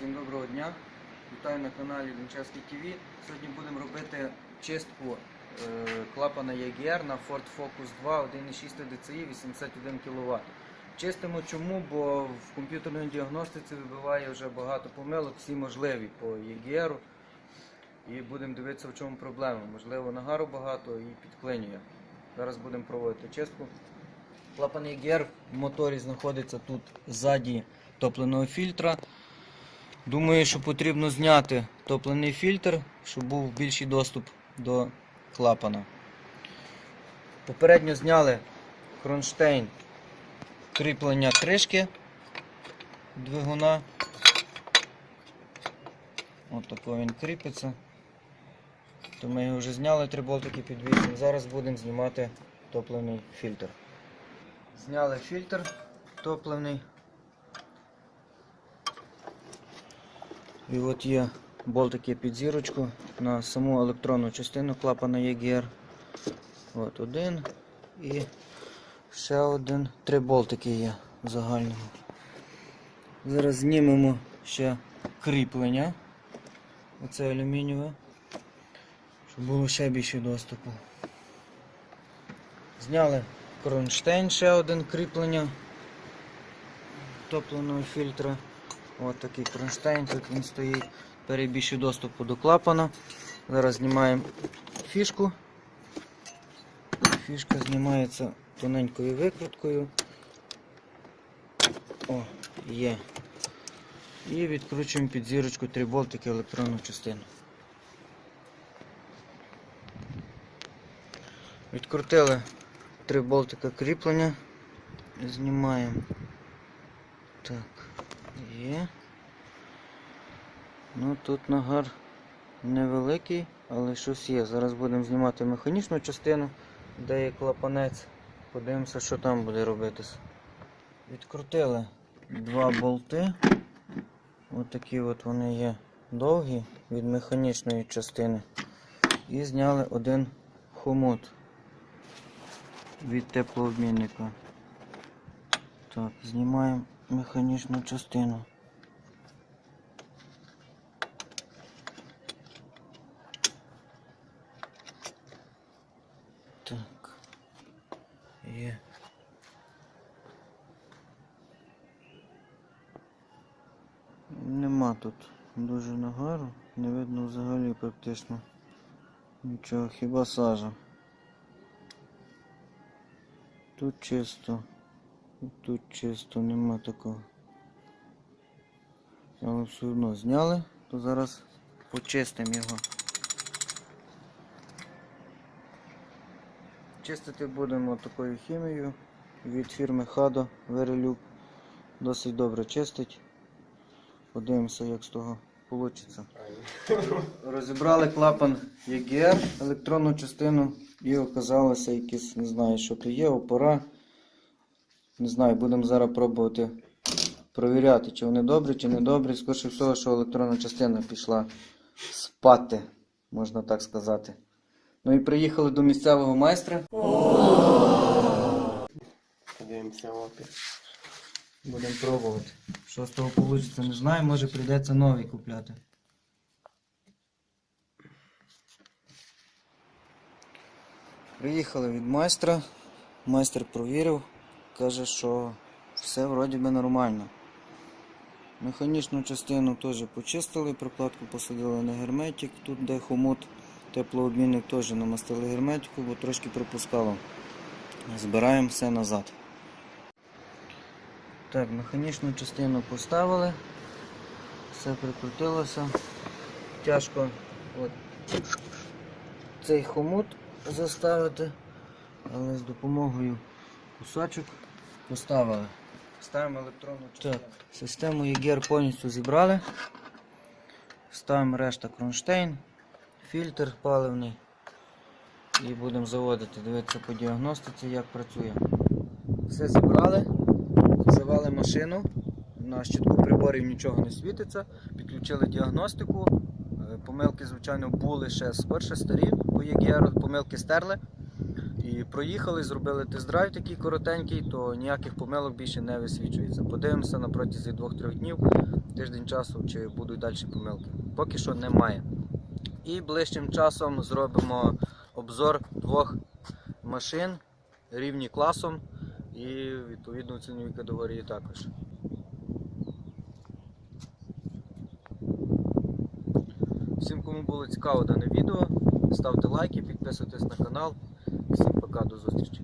Всім доброго дня. Вітаю на каналі Дончевський ТВ. Сьогодні будемо робити чистку е, клапана EGR на Ford Focus 2 1.6 DCI 81 кВт. Чистимо чому, бо в комп'ютерній діагностиці вибиває вже багато помилок, всі можливі по EGR. І будемо дивитися, в чому проблема. Можливо, нагару багато і підклинює. Зараз будемо проводити чистку. Клапан EGR в моторі знаходиться тут ззаді топленого фільтра. Думаю, що потрібно зняти топлений фільтр, щоб був більший доступ до клапана. Попередньо зняли кронштейн кріплення кришки двигуна. Ось тако він кріпиться. То ми його вже зняли, три болтики під 8. Зараз будемо знімати топливний фільтр. Зняли фільтр топливний. І от є болтики під зірочку на саму електронну частину клапана EGR. От один і ще один. Три болтики є загального. Зараз знімемо ще кріплення. Оце алюмінієве. Щоб було ще більше доступу. Зняли кронштейн, ще один кріплення топленого фільтра. Ось такий кронштейн, тут він стоїть. Є доступу до клапана. Зараз знімаємо фішку. Фішка знімається тоненькою викруткою. О, є. І відкручуємо під зірочку три болтики електронну частину. Відкрутили три болтика кріплення. Знімаємо. Так, є. Ну тут нагар невеликий, але щось є. Зараз будемо знімати механічну частину, де є клапанець. Подивимося, що там буде робитися. Відкрутили два болти. Отакі от вони є довгі від механічної частини. І зняли один хомут від теплообмінника. Так, знімаємо механічну частину. Так. Є. Нема тут дуже нагару, не видно взагалі практично нічого, хіба сажа. Тут чисто. Тут чисто нема такого. Але все одно зняли, то зараз почистимо його. Чистити будемо такою хімією від фірми Хадо Верелюб. Досить добре чистить. Подивимося, як з того вийде. Розібрали клапан EGR, електронну частину, і оказалося якісь, не знаю, що то є, опора. Не знаю, будемо зараз пробувати провіряти, чи вони добрі, чи не добрі. Скоріше всього, що електронна частина пішла спати, можна так сказати. Ну і приїхали до місцевого майстра. Подивимося опір. Будемо пробувати. Що з того вийде, не знаю, може прийдеться новий купляти. Приїхали від майстра. Майстер провірив, каже, що все вроді би нормально. Механічну частину теж почистили, прокладку посадили на герметик. Тут де хомут, теплообмінник теж намастили герметику, бо трошки пропускало. Збираємо все назад. Так, механічну частину поставили. Все прикрутилося. Тяжко от, цей хомут заставити, але з допомогою кусачок поставили. Ставимо електронну частину. Так, систему EGR повністю зібрали. Ставимо решта кронштейн, фільтр паливний. І будемо заводити, дивитися по діагностиці, як працює. Все зібрали. Завели машину, на щитку приборів нічого не світиться, підключили діагностику. Е, Помилки, звичайно, були ще з перших сторін, бо EGR помилки стерли. І проїхали, зробили тест-драйв такий коротенький, то ніяких помилок більше не висвічується. Подивимося на протязі 2-3 днів, тиждень часу, чи будуть далі помилки. Поки що немає. І ближчим часом зробимо обзор двох машин рівні класом і відповідно ціновій категорії також. Всім, кому було цікаво дане відео, ставте лайки, підписуйтесь на канал. Всім пока, до зустрічі.